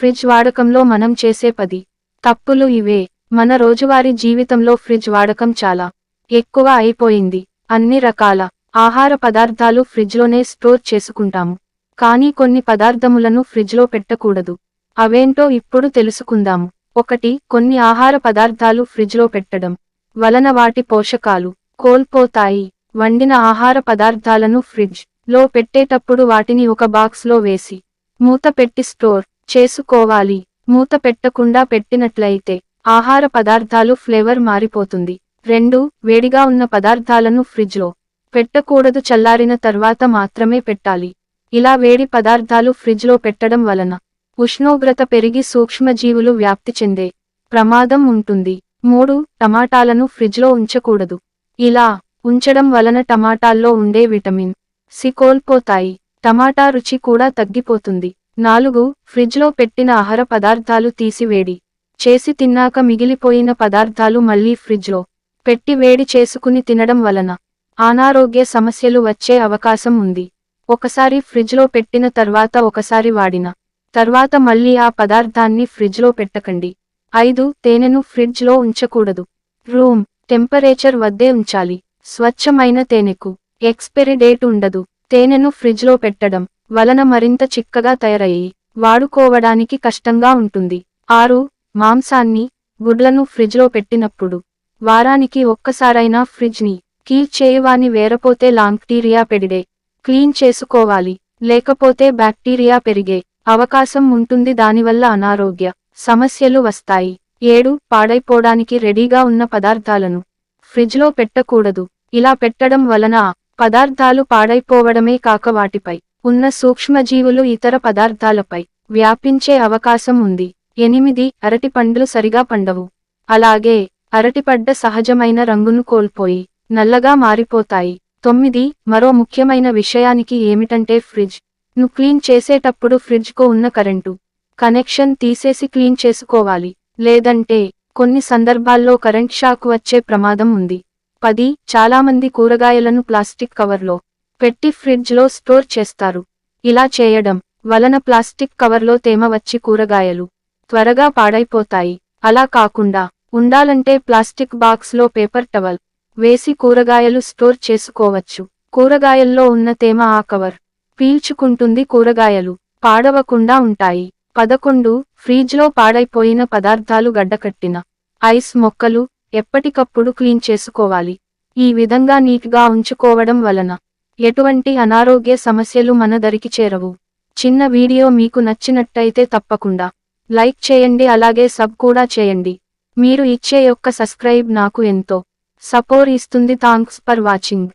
Fridge వాడకంలో మనం చేసే పది తప్పులు ఇవే. మన రోజువారీ జీవితంలో ఫ్రిడ్జ్ వాడకం చాలా ఎక్కువ అయిపోయింది. అన్ని రకాల ఆహార పదార్థాలు ఫ్రిడ్జ్లోనే స్టోర్ చేసుకుంటాము. కానీ కొన్ని పదార్థములను ఫ్రిడ్జ్లో పెట్టకూడదు. అవేంటో ఇప్పుడు తెలుసుకుందాము. ఒకటి కొన్ని ఆహార పదార్థాలు ఫ్రిడ్జ్లో పెట్టడం వలన వాటి పోషకాలు కోల్పోతాయి. వండిన ఆహార పదార్థాలను ఫ్రిడ్జ్లో పెట్టేటప్పుడు వాటిని ఒక బాక్స్లో వేసి మూత పెట్టి స్టోర్ చేసుకోవాలి. మూత పెట్టకుండా పెట్టినట్లయితే ఆహార పదార్థాలు ఫ్లేవర్ మారిపోతుంది. రెండు వేడిగా ఉన్న పదార్థాలను ఫ్రిడ్జ్లో పెట్టకూడదు చల్లారిన తర్వాత మాత్రమే పెట్టాలి. ఇలా వేడి పదార్థాలు ఫ్రిడ్జ్లో పెట్టడం వలన ఉష్ణోగ్రత పెరిగి సూక్ష్మజీవులు వ్యాప్తి చెందే ప్రమాదం ఉంటుంది. మూడు టమాటాలను ఫ్రిడ్జ్లో ఉంచకూడదు. ఇలా ఉంచడం వలన టమాటాల్లో ఉండే విటమిన్ సి కోల్పోతాయి. టమాటా రుచి కూడా తగ్గిపోతుంది. నాలుగు ఫ్రిడ్జ్లో పెట్టిన ఆహార పదార్థాలు తీసివేడి చేసి తిన్నాక మిగిలిపోయిన పదార్థాలు మళ్ళీ ఫ్రిడ్జ్లో పెట్టి వేడి చేసుకుని తినడం వలన అనారోగ్య సమస్యలు వచ్చే అవకాశం ఉంది. ఒకసారి ఫ్రిడ్జ్లో పెట్టిన తర్వాత ఒకసారి వాడిన తర్వాత మళ్ళీ ఆ పదార్థాన్ని ఫ్రిడ్జ్లో పెట్టకండి. ఐదు తేనెను ఫ్రిడ్జ్లో ఉంచకూడదు. రూమ్ టెంపరేచర్ వద్దే ఉంచాలి. స్వచ్ఛమైన తేనెకు ఎక్స్పైరీ డేట్ ఉండదు. తేనెను ఫ్రిడ్జ్లో పెట్టడం వలన మరింత చిక్కగా తయారయ్యి వాడుకోవడానికి కష్టంగా ఉంటుంది. ఆరు మాంసాన్ని గుడ్లను ఫ్రిడ్జ్లో పెట్టినప్పుడు వారానికి ఒక్కసారైనా ఫ్రిడ్జ్ని కీల్ చేయవాని వేరపోతే లాంక్టీరియా పెడిడే క్లీన్ చేసుకోవాలి లేకపోతే బ్యాక్టీరియా పెరిగే అవకాశం ఉంటుంది. దానివల్ల అనారోగ్య సమస్యలు వస్తాయి. ఏడు పాడైపోవడానికి రెడీగా ఉన్న పదార్థాలను ఫ్రిడ్జ్లో పెట్టకూడదు. ఇలా పెట్టడం వలన పదార్థాలు పాడైపోవడమే కాక వాటిపై ఉన్న సూక్ష్మజీవులు ఇతర పదార్థాలపై వ్యాపించే అవకాశం ఉంది. ఎనిమిది అరటి పండ్లు సరిగా పండవు. అలాగే అరటిపడ్డ సహజమైన రంగును కోల్పోయి నల్లగా మారిపోతాయి. తొమ్మిది మరో ముఖ్యమైన విషయానికి ఏమిటంటే ఫ్రిడ్జ్. ను క్లీన్ చేసేటప్పుడు ఫ్రిడ్జ్కు ఉన్న కరెంటు కనెక్షన్ తీసేసి క్లీన్ చేసుకోవాలి. లేదంటే కొన్ని సందర్భాల్లో కరెంట్ షాక్ వచ్చే ప్రమాదం ఉంది. పది చాలామంది కూరగాయలను ప్లాస్టిక్ కవర్లో పెట్టి ఫ్రిడ్జ్లో స్టోర్ చేస్తారు. ఇలా చేయడం వలన ప్లాస్టిక్ కవర్లో తేమ వచ్చి కూరగాయలు త్వరగా పాడైపోతాయి. అలా కాకుండా ఉండాలంటే ప్లాస్టిక్ బాక్స్లో పేపర్ టవల్ వేసి కూరగాయలు స్టోర్ చేసుకోవచ్చు. కూరగాయల్లో ఉన్న తేమ ఆ కవర్ పీల్చుకుంటుంది కూరగాయలు పాడవకుండా ఉంటాయి. పదకొండు ఫ్రిడ్జ్లో పాడైపోయిన పదార్థాలు గడ్డకట్టిన ఐస్ మొక్కలు ఎప్పటికప్పుడు క్లీన్ చేసుకోవాలి. ఈ విధంగా నీట్గా ఉంచుకోవడం వలన ఎటువంటి అనారోగ్య సమస్యలు మన దరికి చేరవు. చిన్న వీడియో మీకు నచ్చినట్టయితే తప్పకుండా లైక్ చేయండి అలాగే సబ్ కూడా చేయండి. మీరు ఇచ్చే యొక్క సబ్స్క్రైబ్ నాకు ఎంతో సపోర్ ఇస్తుంది. Thanks for watching.